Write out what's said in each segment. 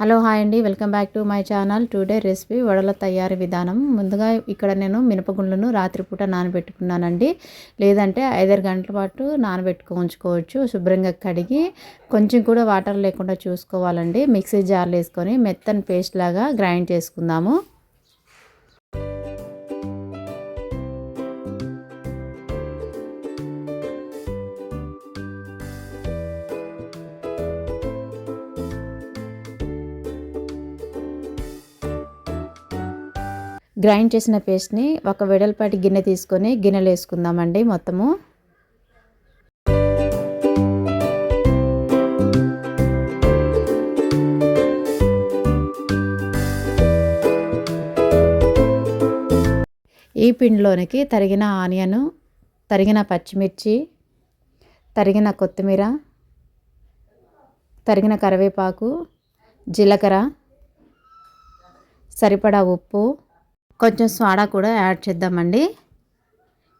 Hello hi అండి. Welcome back to my channel. Today recipe వడల తయారీ విధానం. ముందుగా ఇక్కడ నేను మినపగుండ్లను రాత్రిపూట నానబెట్టుకున్నానండి. లేదంటే ఐదారు గంటల పాటు నానబెట్టుకు ఉంచుకోవచ్చు. శుభ్రంగా కడిగి కొంచెం కూడా వాటర్ లేకుండా చూసుకోవాలండి. మిక్సీ జార్లు వేసుకొని మెత్తని పేస్ట్ లాగా గ్రైండ్ చేసుకుందాము. గ్రైండ్ చేసిన పేస్ట్ని ఒక వెడల్పాటి గిన్నె తీసుకొని గిన్నెలు వేసుకుందామండి మొత్తము. ఈ పిండిలోనికి తరిగిన ఆనియను తరిగిన పచ్చిమిర్చి తరిగిన కొత్తిమీర తరిగిన కరివేపాకు జీలకర్ర సరిపడా ఉప్పు కొంచెం సోడా కూడా యాడ్ చేద్దామండి.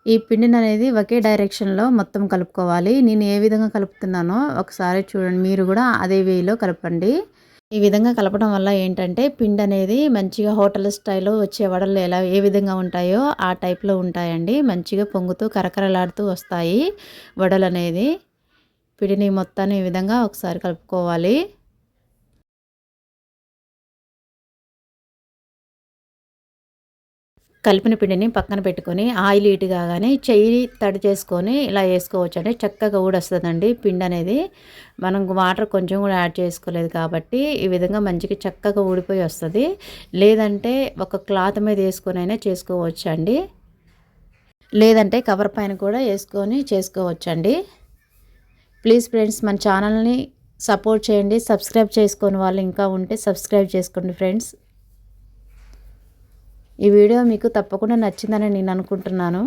ఈ పిండిని అనేది ఒకే డైరెక్షన్లో మొత్తం కలుపుకోవాలి. నేను ఏ విధంగా కలుపుతున్నానో ఒకసారి చూడండి. మీరు కూడా అదే వేలో కలపండి. ఈ విధంగా కలపడం వల్ల ఏంటంటే పిండి అనేది మంచిగా హోటల్ స్టైల్లో వచ్చే వడలు ఎలా ఏ విధంగా ఉంటాయో ఆ టైప్లో ఉంటాయండి. మంచిగా పొంగుతూ కరకరలాడుతూ వస్తాయి వడలు అనేది. పిండిని మొత్తాన్ని ఈ విధంగా ఒకసారి కలుపుకోవాలి. కలిపిన పిండిని పక్కన పెట్టుకొని ఆయిల్ హీట్ కాగానే చెయ్యి తడి చేసుకొని ఇలా వేసుకోవచ్చు అంటే చక్కగా ఊడొస్తుందండి పిండి అనేది. మనం వాటర్ కొంచెం కూడా యాడ్ చేసుకోలేదు కాబట్టి ఈ విధంగా మంచిగా చక్కగా ఊడిపోయి వస్తుంది. లేదంటే ఒక క్లాత్ మీద వేసుకొని అయినా చేసుకోవచ్చు అండి. లేదంటే కవర్ పైన కూడా వేసుకొని చేసుకోవచ్చండి ప్లీజ్ ఫ్రెండ్స్ మన ఛానల్ని సపోర్ట్ చేయండి. సబ్స్క్రైబ్ చేసుకొని వాళ్ళు ఇంకా ఉంటే సబ్స్క్రైబ్ చేసుకోండి ఫ్రెండ్స్. ఈ వీడియో మీకు తప్పకుండా నచ్చిందని నేను అనుకుంటున్నాను.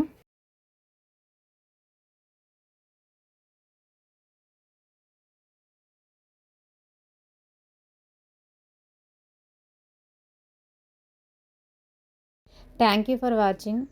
Thank you for watching